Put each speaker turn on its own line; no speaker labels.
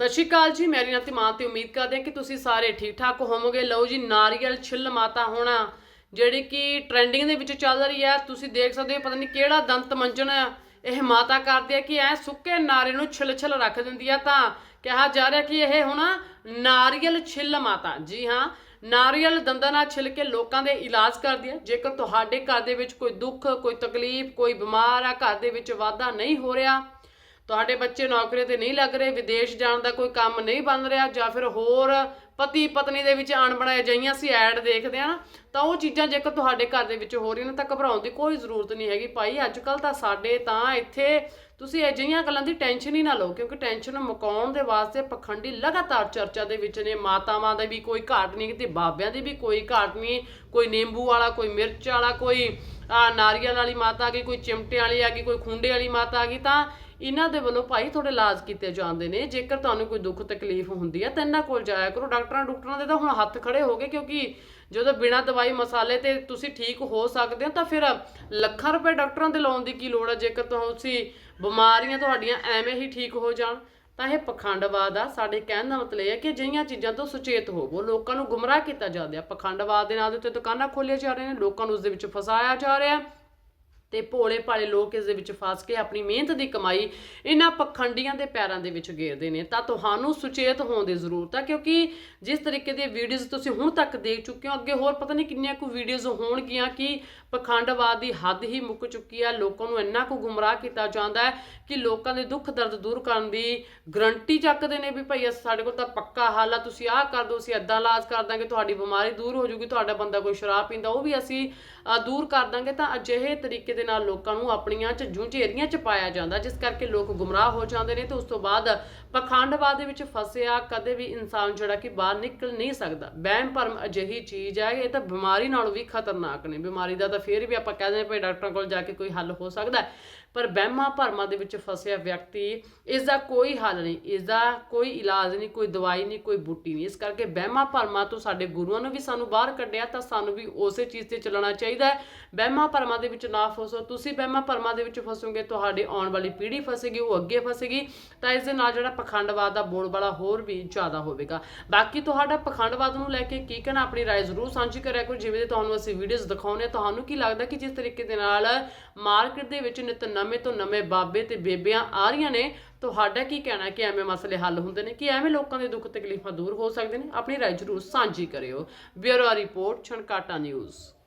ਸਤਿ ਸ਼੍ਰੀ ਅਕਾਲ ਜੀ ਮੇਰੀ ਨਾਮ ਮਾਂ ਤੇ ਉਮੀਦ ਕਰਦੇ ਹਾਂ ਕਿ ਤੁਸੀਂ ਸਾਰੇ ਠੀਕ ਠਾਕ ਹੋਵੋਗੇ। ਲਓ ਜੀ, ਨਾਰੀਅਲ ਛਿੱਲ ਮਾਤਾ ਹੋਣਾ, ਜਿਹੜੀ ਕਿ ਟ੍ਰੈਂਡਿੰਗ ਦੇ ਵਿੱਚ ਚੱਲ ਰਹੀ ਹੈ। ਤੁਸੀਂ ਦੇਖ ਸਕਦੇ ਹੋ, ਪਤਾ ਨਹੀਂ ਕਿਹੜਾ ਦੰਤ ਮੰਜਨ ਇਹ ਮਾਤਾ ਕਰਦੀ ਹੈ ਕਿ ਐ ਸੁੱਕੇ ਨਾਰੇ ਨੂੰ ਛਿੱਲ ਛਿੱਲ ਰੱਖ ਦਿੰਦੀ ਆ ਤਾਂ ਕਿਹਾ ਜਾ ਰਿਹਾ ਕਿ ਇਹ ਹੁਣ ਨਾਰੀਅਲ ਛਿੱਲ ਮਾਤਾ। ਜੀ ਹਾਂ, ਨਾਰੀਅਲ ਦੰਦਾਂ ਨਾਲ ਛਿੱਲ ਕੇ ਲੋਕਾਂ ਦੇ ਇਲਾਜ ਕਰਦੀ ਹੈ। ਜੇਕਰ ਤੁਹਾਡੇ ਘਰ ਦੇ ਵਿੱਚ ਕੋਈ ਦੁੱਖ, ਕੋਈ ਤਕਲੀਫ, ਕੋਈ ਬਿਮਾਰ ਆ, ਘਰ ਦੇ ਵਿੱਚ ਵਾਧਾ ਨਹੀਂ ਹੋ ਰਿਹਾ ਤੁਹਾਡੇ ਬੱਚੇ ਨੌਕਰੀ ਤੇ ਨਹੀਂ ਲੱਗ ਰਹੇ, ਵਿਦੇਸ਼ ਜਾਣ ਦਾ ਕੋਈ ਕੰਮ ਨਹੀਂ ਬਣ ਰਿਹਾ ਜਾਂ ਫਿਰ ਹੋਰ ਪਤੀ ਪਤਨੀ ਦੇ ਵਿੱਚ ਅਣਬਣਾਏ ਜਈਆਂ ਸੀ ਐਡ ਦੇਖਦੇ ਆ ਨਾ, ਤਾਂ ਉਹ ਚੀਜ਼ਾਂ ਜੇਕਰ ਤੁਹਾਡੇ ਘਰ ਦੇ ਵਿੱਚ ਹੋ ਰਹੀਆਂ ਨੇ ਤਾਂ ਘਬਰਾਉਣ ਦੀ ਕੋਈ ਜ਼ਰੂਰਤ ਨਹੀਂ ਹੈਗੀ। ਭਾਈ ਅੱਜ ਕੱਲ ਤਾਂ ਸਾਡੇ ਤਾਂ ਇੱਥੇ ਤੁਸੀਂ ਅਜਿਹੀਆਂ ਗੱਲਾਂ ਦੀ ਟੈਨਸ਼ਨ ਹੀ ਨਾ ਲਓ, ਕਿਉਂਕਿ ਟੈਨਸ਼ਨ ਮੁਕਾਉਣ ਦੇ ਵਾਸਤੇ ਪਖੰਡੀ ਲਗਾਤਾਰ ਚਰਚਾ ਦੇ ਵਿੱਚ ਨੇ। ਮਾਤਾਵਾਂ ਦਾ ਵੀ ਕੋਈ ਘਾਟ ਨਹੀਂ, ਤੇ ਬਾਬਿਆਂ ਦੀ ਵੀ ਕੋਈ ਘਾਟ ਨਹੀਂ। ਕੋਈ ਨਿੰਬੂ ਵਾਲਾ, ਕੋਈ ਮਿਰਚ ਵਾਲਾ, ਕੋਈ ਨਾਰੀਅਲ ਵਾਲੀ ਮਾਤਾ ਆ ਗਈ, ਕੋਈ ਚਿਮਟੇ ਵਾਲੀ ਆ ਗਈ, ਕੋਈ ਖੁੰਡੇ ਵਾਲੀ ਮਾਤਾ ਆ ਗਈ, ਤਾਂ ਇਹਨਾਂ ਦੇ ਵੱਲੋਂ ਭਾਈ ਤੁਹਾਡੇ ਇਲਾਜ ਕੀਤੇ ਜਾਂਦੇ ਨੇ, ਜੇਕਰ ਤੁਹਾਨੂੰ ਕੋਈ ਦੁੱਖ ਤਕਲੀਫ ਹੁੰਦੀ ਹੈ ਤਾਂ ਇਹਨਾਂ ਕੋਲ ਜਾਇਆ ਕਰੋ। ਡਾਕਟਰਾਂ ਡਾਕਟਰਾਂ ਦੇ ਤਾਂ ਹੁਣ ਹੱਥ ਖੜੇ ਹੋ ਗਏ, ਕਿਉਂਕਿ ਜਦੋਂ ਬਿਨਾਂ ਦਵਾਈ ਮਸਾਲੇ ਤੇ ਤੁਸੀਂ ਠੀਕ ਹੋ ਸਕਦੇ ਹੋ, ਤਾਂ ਫਿਰ ਲੱਖਾਂ ਰੁਪਏ ਡਾਕਟਰਾਂ ਦੇ ਲਾਉਣ ਦੀ ਕੀ ਲੋੜ ਹੈ ਜੇਕਰ ਤੁਸੀਂ ਬਿਮਾਰੀਆਂ ਤੁਹਾਡੀਆਂ ਐਵੇਂ ਹੀ ਠੀਕ ਹੋ ਜਾਣ, ਤਾਂ ਇਹ ਪਖੰਡਵਾਦ ਆ। ਸਾਡੇ ਕਹਿਣ ਦਾ ਮਤਲਬ ਇਹ ਹੈ ਕਿ ਅਜਿਹੀਆਂ ਚੀਜ਼ਾਂ ਤੋਂ ਸੁਚੇਤ ਹੋਵੋ। ਲੋਕਾਂ ਨੂੰ ਗੁੰਮਰਾਹ ਕੀਤਾ ਜਾਂਦਾ ਹੈ ਪਖੰਡਵਾਦ ਦੇ ਨਾਂ ਦੇ ਉੱਤੇ ਦੁਕਾਨਾਂ ਖੋਲੀਆਂ ਜਾ ਰਹੀਆਂ ਨੇ, ਲੋਕਾਂ ਨੂੰ ਉਸ ਦੇ ਵਿੱਚ ਫਸਾਇਆ ਜਾ ਰਿਹਾ। ਹੈ ਤੇ ਭੋਲੇ ਭਾਲੇ ਲੋਕ ਇਸ ਦੇ ਵਿੱਚ ਫਸ ਕੇ ਆਪਣੀ ਮਿਹਨਤ ਦੀ ਕਮਾਈ ਇਹਨਾਂ ਪਖੰਡੀਆਂ ਦੇ ਪੈਰਾਂ ਦੇ ਵਿੱਚ ਗੇਰਦੇ ਨੇ। ਤਾਂ ਤੁਹਾਨੂੰ ਸੁਚੇਤ ਹੋਣ ਦੀ ਜ਼ਰੂਰਤ ਆ, ਕਿਉਂਕਿ ਜਿਸ ਤਰੀਕੇ ਦੀਆਂ ਵੀਡੀਓਜ਼ ਤੁਸੀਂ ਹੁਣ ਤੱਕ ਦੇਖ ਚੁੱਕੇ ਹੋ, ਅੱਗੇ ਹੋਰ ਪਤਾ ਨਹੀਂ ਕਿੰਨੀਆਂ ਕੁ ਵੀਡੀਓਜ਼ ਹੋਣਗੀਆਂ ਕਿ ਪਖੰਡਵਾਦ ਦੀ ਹੱਦ ਹੀ ਮੁੱਕ ਚੁੱਕੀ ਹੈ ਲੋਕਾਂ ਨੂੰ ਇੰਨਾ ਕੁ ਗੁੰਮਰਾਹ ਕੀਤਾ ਜਾਂਦਾ ਹੈ ਕਿ ਲੋਕਾਂ ਦੇ ਦੁੱਖ ਦਰਦ ਦੂਰ ਕਰਨ ਦੀ ਗਰੰਟੀ ਚੱਕਦੇ ਨੇ ਵੀ ਭਾਈ ਅਸ- ਸਾਡੇ ਕੋਲ ਤਾਂ ਪੱਕਾ ਹੱਲ ਆ, ਤੁਸੀਂ ਆਹ ਕਰ ਦਿਓ, ਅਸੀਂ ਏਦਾਂ ਇਲਾਜ ਕਰ ਦਾਂਗੇ, ਤੁਹਾਡੀ ਬਿਮਾਰੀ ਦੂਰ ਹੋ ਜੂਗੀ, ਤੁਹਾਡਾ ਬੰਦਾ ਕੋਈ ਸ਼ਰਾਬ ਪੀਂਦਾ, ਉਹ ਵੀ ਅਸੀਂ ਦੂਰ ਕਰ ਦਾਂਗੇ। ਤਾਂ ਅਜਿਹੇ ਤਰੀਕੇ ਦੇ ਨਾਲ ਲੋਕਾਂ ਨੂੰ ਆਪਣੀਆਂ ਚ ਝੇਰੀਆਂ ਚ ਪਾਇਆ ਜਾਂਦਾ, ਜਿਸ ਕਰਕੇ ਲੋਕ ਗੁੰਮਰਾਹ ਹੋ ਜਾਂਦੇ ਨੇ ਤੇ ਉਸ ਤੋਂ ਬਾਅਦ ਪਖੰਡਵਾਦ ਦੇ ਵਿੱਚ ਫਸਿਆ ਕਦੇ ਵੀ ਇਨਸਾਨ ਜਿਹੜਾ ਕਿ ਬਾਹਰ ਨਿਕਲ ਨਹੀਂ ਸਕਦਾ। ਵਹਿਮ ਭਰਮ ਅਜਿਹੀ ਚੀਜ਼ ਹੈ, ਇਹ ਤਾਂ ਬਿਮਾਰੀ ਨਾਲੋਂ ਵੀ ਖਤਰਨਾਕ ਨੇ। ਬਿਮਾਰੀ ਦਾ ਤਾਂ ਫੇਰ ਵੀ ਆਪਾਂ ਕਹਿੰਦੇ ਨੇ ਭਈ ਡਾਕਟਰਾਂ ਕੋਲ ਜਾ ਕੇ ਕੋਈ ਹੱਲ ਹੋ ਸਕਦਾ ਪਰ ਵਹਿਮਾਂ ਭਰਮਾਂ ਦੇ ਵਿੱਚ ਫਸਿਆ ਵਿਅਕਤੀ, ਇਸ ਦਾ ਕੋਈ ਹੱਲ ਨਹੀਂ, ਇਸ ਦਾ ਕੋਈ ਇਲਾਜ ਨਹੀਂ, ਕੋਈ ਦਵਾਈ ਨਹੀਂ, ਕੋਈ ਬੂਟੀ ਨਹੀਂ। ਇਸ ਕਰਕੇ ਵਹਿਮਾਂ ਭਰਮਾਂ ਤੋਂ ਸਾਡੇ ਗੁਰੂਆਂ ਨੇ ਵੀ ਸਾਨੂੰ ਬਾਹਰ ਕੱਢਿਆ ਤਾਂ ਸਾਨੂੰ ਵੀ ਉਸੇ ਚੀਜ਼ ਤੇ ਚੱਲਣਾ ਚਾਹੀਦਾ ਹੈ। ਵਹਿਮਾਂ ਭਰਮਾਂ ਦੇ ਵਿੱਚ ਨਾ ਫਸੋ ਤੁਸੀਂ ਵਹਿਮਾਂ ਭਰਮਾਂ ਦੇ ਵਿੱਚ ਫਸੋਗੇ ਤੁਹਾਡੀ ਆਉਣ ਵਾਲੀ ਪੀੜ੍ਹੀ ਫਸੇਗੀ ਉਹ ਅੱਗੇ ਫਸੇਗੀ ਤਾਂ ਇਸ ਦੇ ਨਾਲ ਜਿਹੜਾ ਪਖੰਡਵਾਦ ਦਾ ਬੋਲਬਾਲਾ ਹੋਰ ਵੀ ਜ਼ਿਆਦਾ ਹੋਵੇਗਾ ਬਾਕੀ ਤੁਹਾਡਾ ਪਖੰਡਵਾਦ ਨੂੰ ਲੈ ਕੇ ਕੀ ਕਹਿਣਾ ਆਪਣੀ رائے ਜ਼ਰੂਰ ਸਾਂਝੀ ਕਰਿਆ ਕਰੋ ਜਿਵੇਂ ਦੇ ਤੁਹਾਨੂੰ ਅਸੀਂ ਵੀਡੀਓਜ਼ ਦਿਖਾਉਂਦੇ ਹਾਂ ਤੁਹਾਨੂੰ ਕੀ ਲੱਗਦਾ ਕਿ ਜਿਸ ਤਰੀਕੇ ਦੇ ਨਾਲ ਮਾਰਕੀਟ ਦੇ ਵਿੱਚ ਨਿਤ ਨਵੇਂ ਤੋਂ ਨਵੇਂ ਬਾਬੇ ਤੇ ਬੇਬਿਆਂ ਆ ਰਹੀਆਂ ਨੇ ਤੁਹਾਡਾ ਕੀ ਕਹਿਣਾ ਕਿ ਐਵੇਂ ਮਸਲੇ ਹੱਲ ਹੁੰਦੇ ਨੇ ਕਿ ਐਵੇਂ ਲੋਕਾਂ ਦੇ ਦੁੱਖ ਤਕਲੀਫਾਂ ਦੂਰ ਹੋ ਸਕਦੇ ਨੇ ਆਪਣੀ رائے ਜ਼ਰੂਰ ਸਾਂਝੀ ਕਰਿਓ ਬਿਊਰੋ ਰਿਪੋਰਟ ਛਣਕਾਟਾ ਨਿਊਜ਼